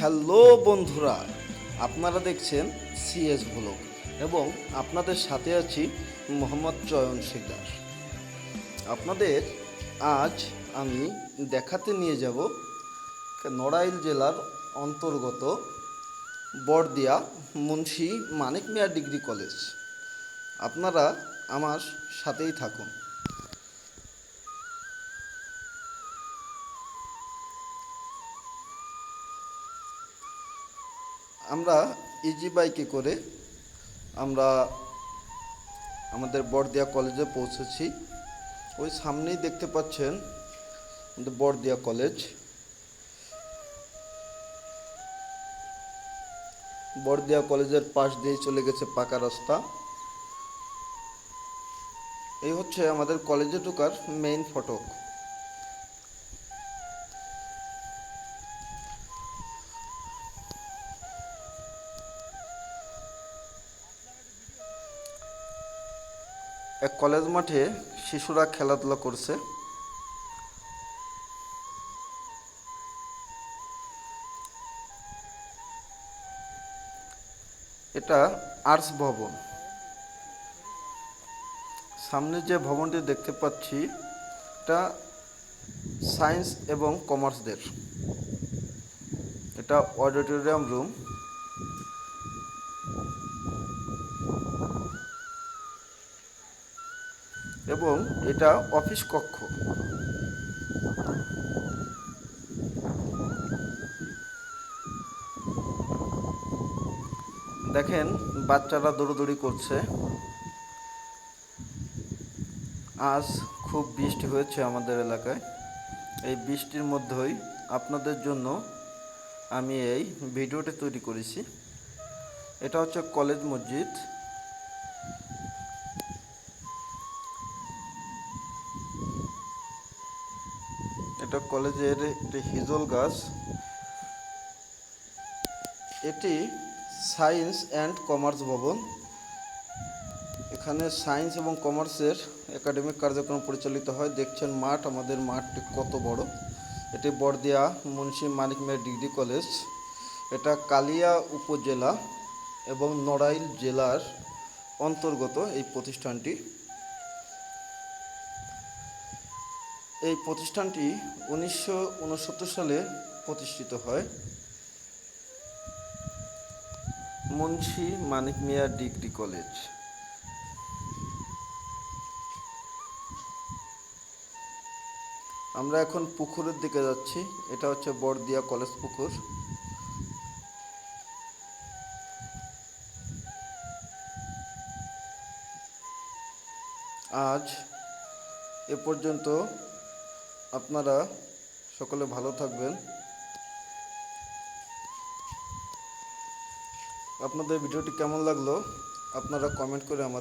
Hello বন্ধুরা, আপনারা দেখছেন সিএস ব্লগ এবং আপনাদের সাথে আছি মোহাম্মদ চয়ন শিকদার আপনাদের আজ আমি দেখাতে নিয়ে যাব নড়াইল জেলার অন্তর্গত বড়দিয়া মুন্সি মানিক মিয়া ডিগ্রি কলেজ। আপনারা আমার সাথেই থাকুন। আমরা ইজি বাইকে করে আমরা আমাদের বড়দিয়া কলেজে পৌঁছেছি। ওই সামনেই দেখতে পাচ্ছেন আমাদের বড়দিয়া কলেজ বড়দিয়া কলেজের পাশ দিয়ে চলে গেছে পাকা রাস্তা। এই হচ্ছে আমাদের কলেজে ঢোকার মেইন ফটক। এক কলেজ মাঠে শিশুরা খেলাধুলা করছে। এটা আর্টস ভবন। সামনে যে ভবনটি দেখতে পাচ্ছি, এটা সায়েন্স এবং কমার্সদের। এটা অডিটোরিয়াম রুম। এবং এটা অফিস কক্ষ। দেখেন, বাচ্চারা দৌড়দৌড়ি করছে। আজ খুব বৃষ্টি হয়েছে আমাদের এলাকায়। এই বৃষ্টির মধ্যেই আপনাদের জন্য আমি এই ভিডিওটি তৈরি করেছি। এটা হচ্ছে কলেজ মসজিদ। এটা কলেজের একটি হিজল গাছ। এটি সায়েন্স অ্যান্ড কমার্স ভবন। এখানে সায়েন্স এবং কমার্সের একাডেমিক কার্যক্রম পরিচালিত হয়। দেখছেন মাঠ, আমাদের মাঠটি কত বড়। এটি বড়দিয়া মুন্সি মানিক মিয়া ডিগ্রি কলেজ। এটা কালিয়া উপজেলা এবং নড়াইল জেলার অন্তর্গত এই প্রতিষ্ঠানটি। এই প্রতিষ্ঠানটি উনিশশো উনসত্তর সালে প্রতিষ্ঠিত হয়। Munshi Manik Mia degree college. আমরা এখন পুকুরের দিকে যাচ্ছি। এটা হচ্ছে বড়দিয়া কলেজ পুকুর। আজ এ পর্যন্ত আপনারা সকলে ভালো থাকবেন। আপনাদের ভিডিওটি কেমন লাগল আপনারা কমেন্ট করে আমাদের